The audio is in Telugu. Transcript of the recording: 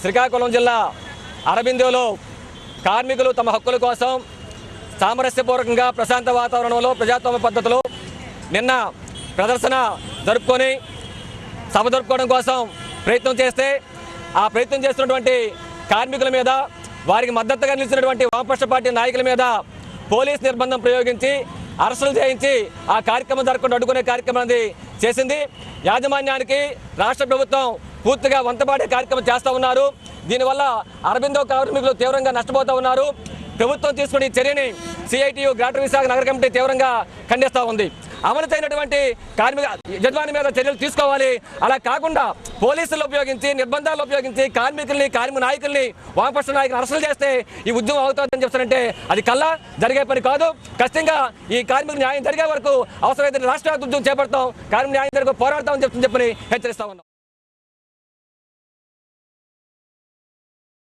శ్రీకాకుళం జిల్లా అరబిందోలో కార్మికులు తమ హక్కుల కోసం సామరస్యపూర్వకంగా ప్రశాంత వాతావరణంలో ప్రజాస్వామ్య పద్ధతిలో నిన్న ప్రదర్శన జరుపుకొని సభ జరుపుకోవడం కోసం ప్రయత్నం చేస్తే ఆ ప్రయత్నం చేస్తున్నటువంటి కార్మికుల మీద వారికి మద్దతుగా నిలిచినటువంటి వామపక్ష పార్టీ నాయకుల మీద పోలీస్ నిర్బంధం ప్రయోగించి అరెస్టులు చేయించి ఆ కార్యక్రమం జరగకుండా అడ్డుకునే కార్యక్రమం అనేది చేసింది. యాజమాన్యానికి రాష్ట్ర ప్రభుత్వం పూర్తిగా వంతపాడే కార్యక్రమం చేస్తూ ఉన్నారు. దీనివల్ల అరబిందో కార్మికులు తీవ్రంగా నష్టపోతూ ఉన్నారు. ప్రభుత్వం తీసుకునే ఈ చర్యని సిఐటియు గ్రేటర్ విశాఖ నగర కమిటీ తీవ్రంగా ఖండిస్తూ ఉంది. అమలుతైనటువంటి కార్మిక యజమాని మీద చర్యలు తీసుకోవాలి. అలా కాకుండా పోలీసులు ఉపయోగించి నిర్బంధాలు ఉపయోగించి కార్మికుల్ని కార్మిక నాయకుల్ని వామపక్ష నాయకులు అరెస్టులు చేస్తే ఈ ఉద్యమం అవుతుందని చెప్తారంటే అది కల్లా జరిగే పని కాదు. ఖచ్చితంగా ఈ కార్మిక న్యాయం జరిగే వరకు అవసరమైతే రాష్ట్రవ్యాప్త ఉద్యమం చేపడతాం. కార్మిక న్యాయం జరిగే పోరాడతామని చెప్తుంది చెప్పని హెచ్చరిస్తా ఉన్నాం.